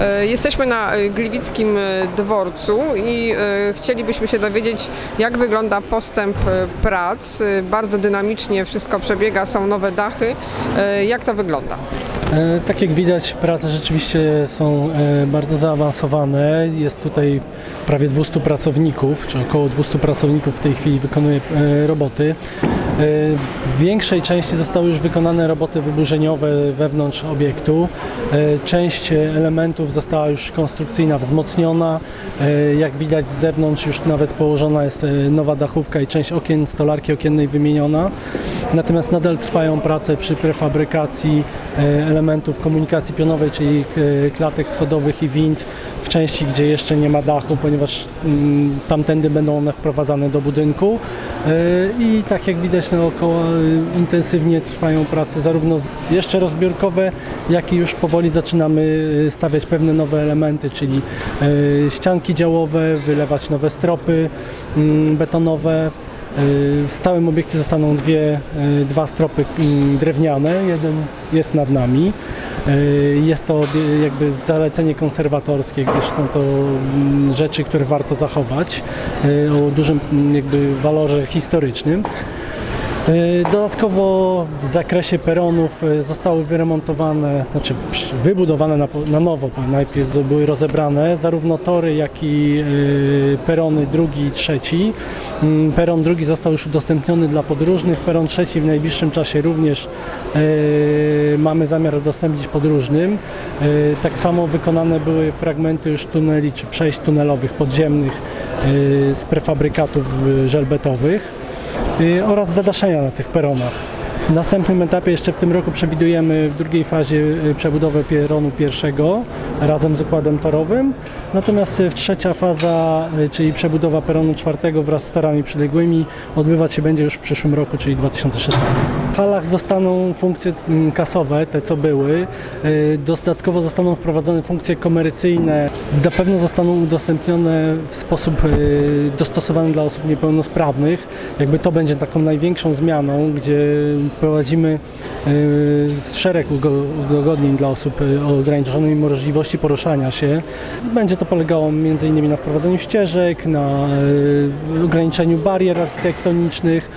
E, Jesteśmy na e, Gliwickim e, dworcu i chcielibyśmy się dowiedzieć, jak wygląda postęp prac. Bardzo dynamicznie wszystko przebiega, są nowe dachy. Jak to wygląda? E, Tak jak widać, prace rzeczywiście są e, bardzo zaawansowane. Jest tutaj prawie 200 pracowników, czy około 200 pracowników w tej chwili wykonuje e, roboty. W większej części zostały już wykonane roboty wyburzeniowe wewnątrz obiektu. Część elementów została już konstrukcyjna wzmocniona. Jak widać z zewnątrz już nawet położona jest nowa dachówka i część okien stolarki okiennej wymieniona. Natomiast nadal trwają prace przy prefabrykacji e, elementów komunikacji pionowej, czyli k- klatek schodowych i wind w części, gdzie jeszcze nie ma dachu, ponieważ mm, tamtędy będą one wprowadzane do budynku. E, I tak jak widać naokoło e, intensywnie trwają prace zarówno jeszcze rozbiórkowe, jak i już powoli zaczynamy e, stawiać pewne nowe elementy, czyli e, ścianki działowe, wylewać nowe stropy mm, betonowe, w stałym obiekcie zostaną dwie, y, dwa stropy drewniane, jeden jest nad nami. Y, Jest to jakby zalecenie konserwatorskie, gdyż są to mm, rzeczy, które warto zachować y, o dużym mm, jakby walorze historycznym. Y, Dodatkowo w zakresie peronów y, zostały wyremontowane, znaczy wybudowane na, na nowo, bo najpierw były rozebrane zarówno tory, jak i y, perony drugi i trzeci. Mm, Peron drugi został już udostępniony dla podróżnych, peron trzeci w najbliższym czasie również mamy zamiar udostępnić podróżnym. Tak samo wykonane były fragmenty już tuneli czy przejść tunelowych podziemnych z prefabrykatów żelbetowych oraz zadaszenia na tych peronach. W następnym etapie jeszcze w tym roku przewidujemy w drugiej fazie y, przebudowę peronu pierwszego razem z układem torowym. Natomiast y, trzecia faza, y, czyli przebudowa peronu czwartego wraz z torami przyległymi odbywać się będzie już w przyszłym roku, czyli 2016. Halach zostaną funkcje mm, kasowe, te co były. Y, Dodatkowo zostaną wprowadzone funkcje komercyjne. Na pewno zostaną udostępnione w sposób y, dostosowany dla osób niepełnosprawnych. Jakby to będzie taką największą zmianą, gdzie prowadzimy y, szereg udogodnień dla osób o ograniczonej możliwości poruszania się. Będzie to polegało m.in. na wprowadzeniu ścieżek, na ograniczeniu barier architektonicznych,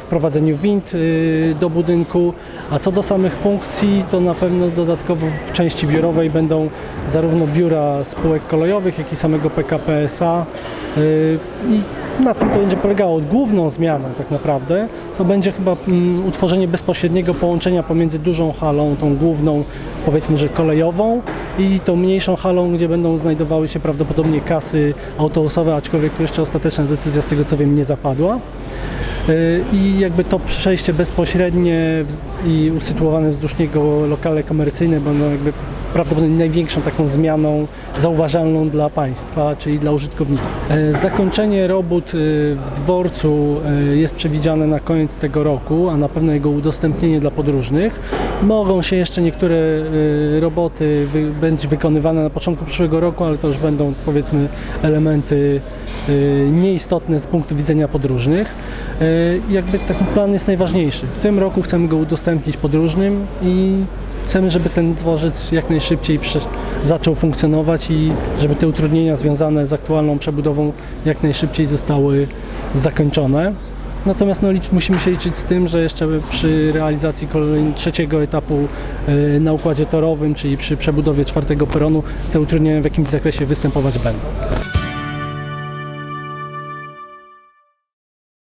wprowadzeniu wind y, do budynku, a co do samych funkcji, to na pewno dodatkowo w części biurowej będą zarówno biura spółek kolejowych, jak i samego PKP SA y, i na tym to będzie polegało. Główną zmianą tak naprawdę to będzie chyba mm, utworzenie bezpośredniego połączenia pomiędzy dużą halą, tą główną powiedzmy, że kolejową i tą mniejszą halą, gdzie będą znajdowały się prawdopodobnie kasy autobusowe, aczkolwiek tu jeszcze ostateczna decyzja z tego co wiem nie zapadła. Y, I jakby to przejście bezpośrednie i usytuowane wzdłuż niego lokale komercyjne będą jakby prawdopodobnie największą taką zmianą zauważalną dla państwa, czyli dla użytkowników. E, Zakończenie robót y, w dworcu y, jest przewidziane na koniec tego roku, a na pewno jego udostępnienie dla podróżnych. Mogą się jeszcze niektóre roboty wy, wykonywane na początku przyszłego roku, ale to już będą powiedzmy elementy nieistotne z punktu widzenia podróżnych. Jakby taki plan jest najważniejszy. W tym roku chcemy go udostępnić podróżnym i chcemy, żeby ten dworzec jak najszybciej zaczął funkcjonować i żeby te utrudnienia związane z aktualną przebudową jak najszybciej zostały zakończone. Natomiast no, musimy się liczyć z tym, że jeszcze przy realizacji trzeciego etapu y, na układzie torowym, czyli przy przebudowie czwartego peronu, te utrudnienia w jakimś zakresie występować będą.